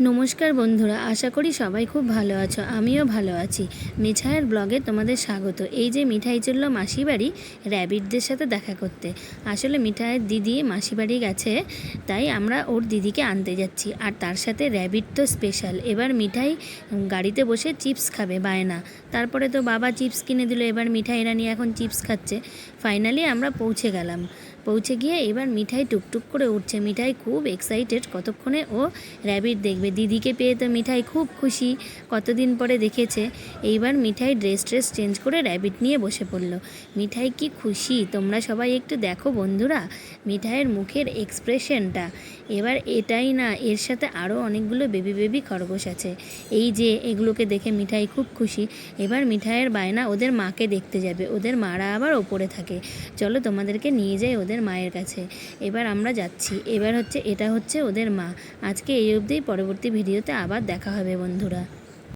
নমস্কার বন্ধুরা, আশা করি সবাই খুব ভালো আছো, আমিও ভালো আছি। মিঠাইয়ের ব্লগে তোমাদের স্বাগত। এই যে মিঠাই চলল মাসি বাড়ি র্যাবিটদের সাথে দেখা করতে। আসলে মিঠাইয়ের দিদি মাসি বাড়ি গেছে, তাই আমরা ওর দিদিকে আনতে যাচ্ছি। আর তার সাথে র্যাবিট তো স্পেশাল এবার মিঠাই গাড়িতে বসে চিপস খাবে, বায়না। তারপরে তো বাবা চিপস কিনে দিল, এবার মিঠাই এরা নিয়ে এখন চিপস খাচ্ছে। ফাইনালি আমরা পৌঁছে গেলাম। পৌঁছে গিয়ে এবার মিঠাই টুকটুক করে উঠছে। মিঠাই খুব এক্সাইটেড কতক্ষণে ও র্যাবিট দেখবে? দিদিকে পেয়ে তো মিঠাই খুব খুশি। কতদিন পরে দেখেছে? এইবার মিঠাই ড্রেস ট্রেস চেঞ্জ করে র্যাবিট নিয়ে বসে পড়ল। মিঠাই কি খুশি? তোমরা সবাই একটু দেখো বন্ধুরা। মিঠাইয়ের মুখের এক্সপ্রেশনটা এবার এটাই না, এর সাথে আরও অনেকগুলো বেবি বেবি খরগোশ আছে। এই যে, এগুলোকে দেখে মিঠাই খুব খুশি। এবার মিঠাইয়ের বায়না ওদের মাকে দেখতে যাবে। ওদের মারা আবার ওপরে থাকে। চলো তোমাদেরকে নিয়ে যাই ওদের মায়ের কাছে। এবার আমরা যাচ্ছি। এবার হচ্ছে, এটা হচ্ছে ওদের মা। আজকে এই অবধি। পরবর্তী ভিডিওতে আবার দেখা হবে, বন্ধুরা।